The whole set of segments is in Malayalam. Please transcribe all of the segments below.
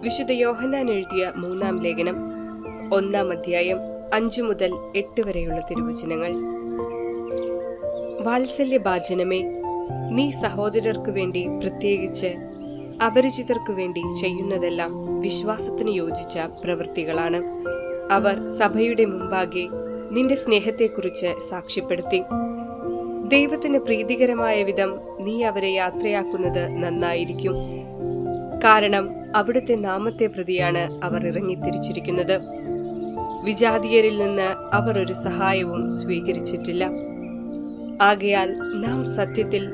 വിശുദ്ധ യോഹന്നാൻ എഴുതിയ മൂന്നാം ലേഖനം ഒന്നാം അധ്യായം അഞ്ചു മുതൽ എട്ട് വരെയുള്ള തിരുവചനങ്ങൾ. വാത്സല്യഭാജനമേ നീ സഹോദരർക്കു വേണ്ടി പ്രത്യേകിച്ച് അപരിചിതർക്കു വേണ്ടി ചെയ്യുന്നതെല്ലാം വിശ്വാസത്തിന് യോജിച്ച പ്രവൃത്തികളാണ്. അവർ സഭയുടെ മുമ്പാകെ നിന്റെ സ്നേഹത്തെക്കുറിച്ച് സാക്ഷ്യപ്പെടുത്തി. ദൈവത്തിന് പ്രീതികരമായ വിധം നീ അവരെ യാത്രയാക്കുന്നത് നന്നായിരിക്കും. കാരണം അവിടുത്തെ നാമത്തെ പ്രതിയാണ് അവർ ഇറങ്ങി ഇറങ്ങിത്തിരിച്ചിരിക്കുന്നത്. വിജാതീയരിൽ നിന്ന് അവർ ഒരു സഹായവും സ്വീകരിച്ചിട്ടില്ല. ആകയാൽ നാം സത്യത്തിൽ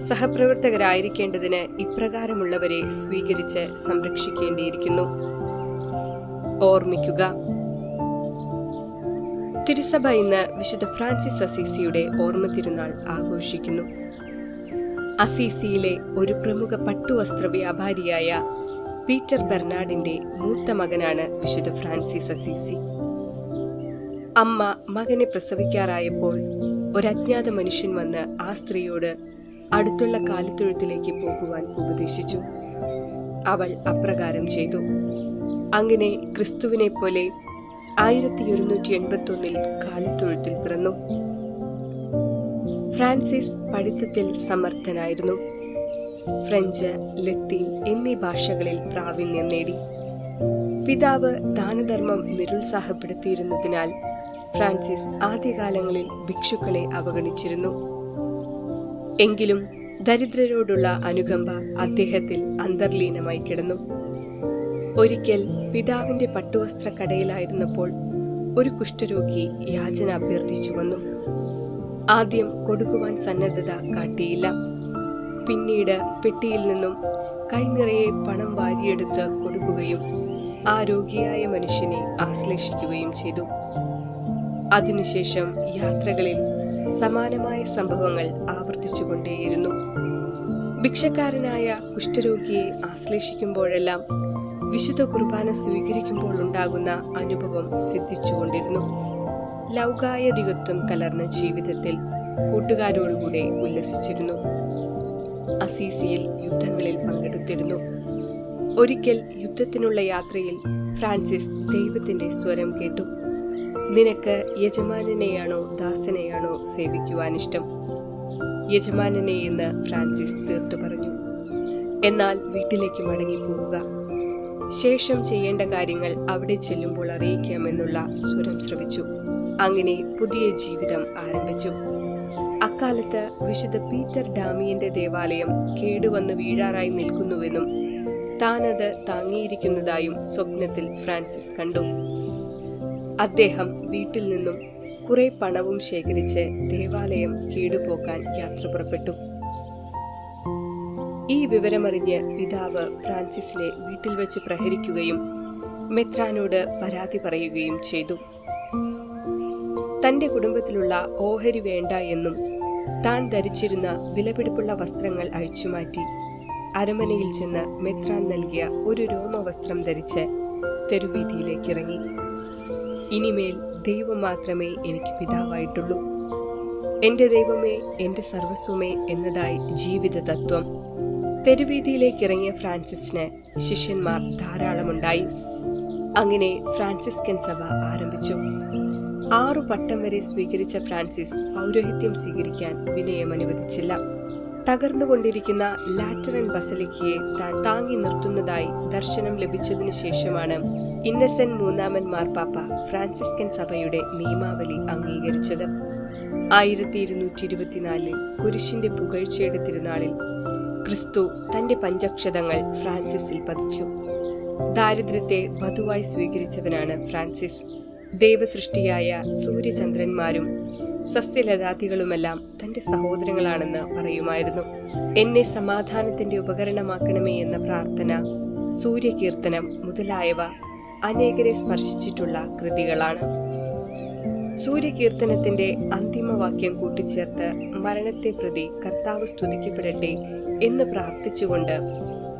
സഹപ്രവർത്തകരായിരിക്കേണ്ടതിന് ഇപ്രകാരമുള്ളവരെ സ്വീകരിച്ച് സംരക്ഷിക്കേണ്ടിയിരിക്കുന്നു. ഓർമ്മിക്കുക. തിരുസഭ ഇന്ന് വിശുദ്ധ ഫ്രാൻസിസ് അസീസിയുടെ ഓർമ്മ തിരുനാൾ ആഘോഷിക്കുന്നു. അസീസിയിലെ ഒരു പ്രമുഖ പട്ടുവസ്ത്ര വ്യാപാരിയായ പീറ്റർ ബെർണാഡിന്റെ മൂത്ത മകനാണ് വിശുദ്ധ ഫ്രാൻസിസ് അസീസി. അമ്മ മകനെ പ്രസവിക്കാറായപ്പോൾ ഒരജ്ഞാത മനുഷ്യൻ വന്ന് ആ സ്ത്രീയോട് അടുത്തുള്ള കാലിത്തൊഴുത്തിലേക്ക് പോകുവാൻ ഉപദേശിച്ചു. അവൾ അപ്രകാരം ചെയ്തു. അങ്ങനെ ക്രിസ്തുവിനെ പോലെ ആയിരത്തി ഒരുന്നൂറ്റി എൺപത്തി ഒന്നിൽ കാലിത്തൊഴുത്തിൽ പിറന്നു. ഫ്രാൻസിസ് പഠിത്തത്തിൽ സമർത്ഥനായിരുന്നു. ഫ്രഞ്ച് ലത്തീൻ എന്നീ ഭാഷകളിൽ പ്രാവീണ്യം നേടി. പിതാവ് ദാനധർമ്മം നിരുത്സാഹപ്പെടുത്തിയിരുന്നതിനാൽ ഫ്രാൻസിസ് ആദ്യകാലങ്ങളിൽ ഭിക്ഷുക്കളെ അവഗണിച്ചിരുന്നു. എങ്കിലും ദരിദ്രരോടുള്ള അനുകമ്പ അദ്ദേഹത്തിൽ അന്തർലീനമായി കിടന്നു. ഒരിക്കൽ പിതാവിന്റെ പട്ടുവസ്ത്രക്കടയിലായിരുന്നപ്പോൾ ഒരു കുഷ്ഠരോഗി യാചന അഭ്യർത്ഥിച്ചു വന്നു. ആദ്യം കൊടുക്കുവാൻ സന്നദ്ധത കാട്ടിയില്ല. പിന്നീട് പെട്ടിയിൽ നിന്നും കൈനിറയെ പണം വാരിയെടുത്ത് കൊടുക്കുകയും ആ രോഗിയായ മനുഷ്യനെ ആശ്ലേഷിക്കുകയും ചെയ്തു. അതിനുശേഷം യാത്രകളിൽ സമാനമായ സംഭവങ്ങൾ ആവർത്തിച്ചുകൊണ്ടേയിരുന്നു. ഭിക്ഷക്കാരനായ കുഷ്ഠരോഗിയെ ആശ്ലേഷിക്കുമ്പോഴെല്ലാം വിശുദ്ധ കുർബാന സ്വീകരിക്കുമ്പോൾ ഉണ്ടാകുന്ന അനുഭവം സിദ്ധിച്ചുകൊണ്ടിരുന്നു. ലൗകായതികത്വം കലർന്ന ജീവിതത്തിൽ കൂട്ടുകാരോടുകൂടെ ഉല്ലസിച്ചിരുന്നു. അസീസിയിൽ യുദ്ധങ്ങളിൽ പങ്കെടുത്തിരുന്നു. ഒരിക്കൽ യുദ്ധത്തിനുള്ള യാത്രയിൽ ഫ്രാൻസിസ് ദൈവത്തിന്റെ സ്വരം കേട്ടു. നിനക്ക് യജമാനനെയാണോ ദാസനെയാണോ സേവിക്കുവാൻ ഇഷ്ടം? യജമാനനെ എന്ന് ഫ്രാൻസിസ് തീർത്തു പറഞ്ഞു. എന്നാൽ വീട്ടിലേക്ക് മടങ്ങിപ്പോവുക ശേഷം ചെയ്യേണ്ട കാര്യങ്ങൾ അവിടെ ചെല്ലുമ്പോൾ അറിയിക്കാമെന്നുള്ള സ്വരം ശ്രവിച്ചു. അങ്ങനെ പുതിയ ജീവിതം ആരംഭിച്ചു. അക്കാലത്ത് വിശുദ്ധ പീറ്റർ ഡാമിയന്റെ ദേവാലയം കേടുവന്ന് വീഴാറായി നിൽക്കുന്നുവെന്നും താനത് താങ്ങിയിരിക്കുന്നതായും സ്വപ്നത്തിൽ ഫ്രാൻസിസ് കണ്ടു. അദ്ദേഹം വീട്ടിൽ നിന്നും കുറെ പണവും ശേഖരിച്ച് ദേവാലയം കേടുപോക്കാൻ യാത്ര പുറപ്പെട്ടു. ഈ വിവരമറിഞ്ഞ് പിതാവ് ഫ്രാൻസിസിനെ വീട്ടിൽ വെച്ച് പ്രഹരിക്കുകയും മെത്രാനോട് പരാതി പറയുകയും ചെയ്തു. തന്റെ കുടുംബത്തിലുള്ള ഓഹരി വേണ്ട എന്നും താൻ ധരിച്ചിരുന്ന വിലപിടിപ്പുള്ള വസ്ത്രങ്ങൾ അഴിച്ചുമാറ്റി അരമനയിൽ ചെന്ന് മെത്രാൻ നൽകിയ ഒരു രോമവസ്ത്രം ധരിച്ച് തെരുവീതിയിലേക്ക് ഇറങ്ങി ഇനിമേൽ ദൈവം മാത്രമേ എനിക്ക് പിതാവായിട്ടുള്ളൂ. എന്റെ ദൈവമേ എന്റെ സർവസ്വമേ എന്നതായി ജീവിത തത്വം തെരുവീതിയിലേക്ക് ഇറങ്ങിയ ഫ്രാൻസിസിന് ശിഷ്യന്മാർ ധാരാളമുണ്ടായി. അങ്ങനെ ഫ്രാൻസിസ്കൻ സഭ ആരംഭിച്ചു. ആറു പട്ടം വരെ സ്വീകരിച്ച ഫ്രാൻസിസ് പൗരോഹിത്യം സ്വീകരിക്കാൻ വിനയം അനുവദിച്ചില്ല. തകർന്നുകൊണ്ടിരിക്കുന്ന ലാറ്ററൻ ബസലിക്കയെ താൻ താങ്ങി നിർത്തുന്നതായി ദർശനം ലഭിച്ചതിനു ശേഷമാണ് ഇന്നസെന്റ് മൂന്നാമൻ മാർപ്പാപ്പ ഫ്രാൻസിസ്കൻ സഭയുടെ നിയമാവലി അംഗീകരിച്ചത്. ആയിരത്തി ഇരുന്നൂറ്റി ഇരുപത്തിനാലിൽ കുരിശിന്റെ പുകഴ്ചയുടെ തിരുനാളിൽ ക്രിസ്തു തന്റെ പഞ്ചക്ഷതങ്ങൾ ഫ്രാൻസിസിൽ പതിച്ചു. ദാരിദ്ര്യത്തെ വധുവായി സ്വീകരിച്ചവനാണ് ഫ്രാൻസിസ്. ദൈവസൃഷ്ടിയായ സൂര്യചന്ദ്രന്മാരും സസ്യലതാദികളുമെല്ലാം തന്റെ സഹോദരങ്ങളാണെന്ന് പറയുമായിരുന്നു. എന്നെ സമാധാനത്തിന്റെ ഉപകരണമാക്കണമേ എന്ന പ്രാർത്ഥന സൂര്യകീർത്തനം മുതലായവ അനേകരെ സ്പർശിച്ചിട്ടുള്ള കൃതികളാണ്. സൂര്യകീർത്തനത്തിന്റെ അന്തിമവാക്യം കൂട്ടിച്ചേർത്ത് മരണത്തെ പ്രതി കർത്താവ് സ്തുതിക്കപ്പെടട്ടെ എന്ന് പ്രാർത്ഥിച്ചുകൊണ്ട്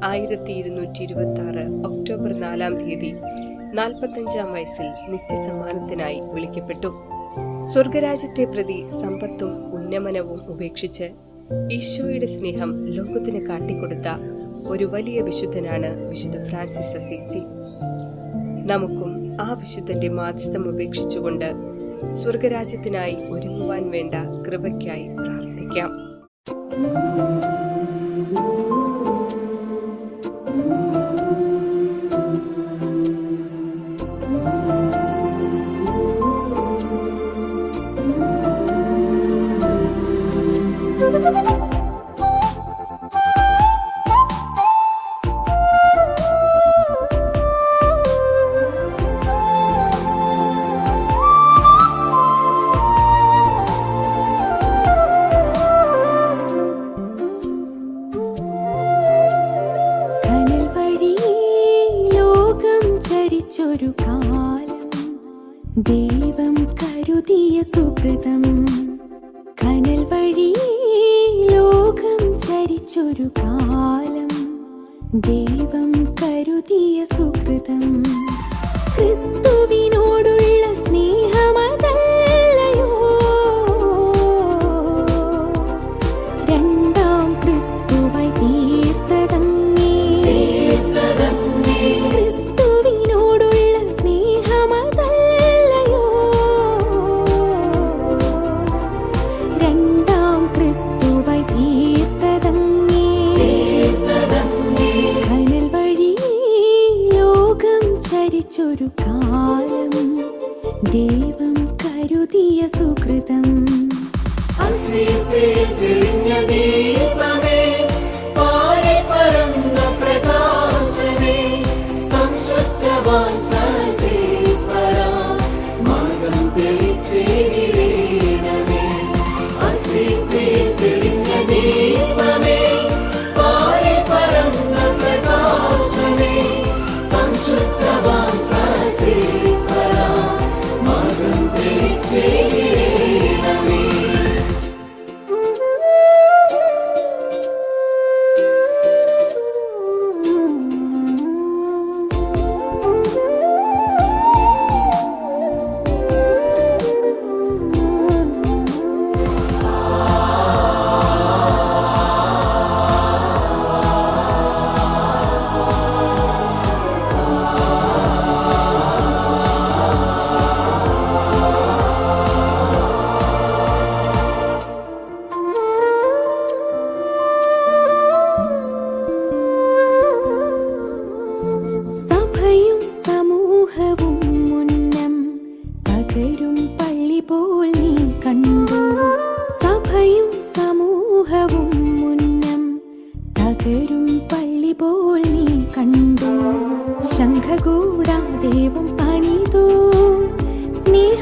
ആയിരത്തി ഇരുന്നൂറ്റി ഇരുപത്തി ആറ് ഒക്ടോബർ നാലാം തീയതി നാൽപ്പത്തഞ്ചാം വയസ്സിൽ നിത്യസമ്മാനത്തിനായി വിളിക്കപ്പെട്ടു. സ്വർഗരാജ്യത്തെ പ്രതി സമ്പത്തും ഉന്നമനവും ഉപേക്ഷിച്ച് ഈശോയുടെ സ്നേഹം ലോകത്തിന് കാട്ടിക്കൊടുത്ത ഒരു വലിയ വിശുദ്ധനാണ് വിശുദ്ധ ഫ്രാൻസിസ് അസീസി. നമുക്കും ആ വിശുദ്ധന്റെ മാധ്യസ്ഥം ഉപേക്ഷിച്ചുകൊണ്ട് സ്വർഗരാജ്യത്തിനായി ഒരുങ്ങുവാൻ വേണ്ട കൃപയ്ക്കായി പ്രാർത്ഥിക്കാം. ദൈവം കരുതിയ സുഹൃതം കനൽ വഴി ലോകം ചരിച്ചൊരു കാലം. ദൈവം കരുതിയ സുഹൃതം ക്രിസ്തുവിനോടുള്ള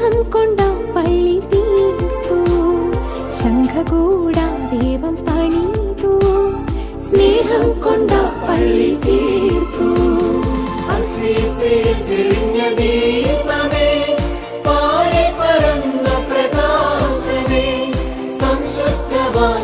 സ്നേഹം കൊണ്ട പള്ളി തീർത്തു. ശംഖകൂടാ ദേവം പണിതു. സ്നേഹം കൊണ്ട പള്ളി തീർത്തു. തെളിഞ്ഞ ദീപമേ പാരി പരന്ന പ്രകാശമേ സംശുദ്ധവാൻ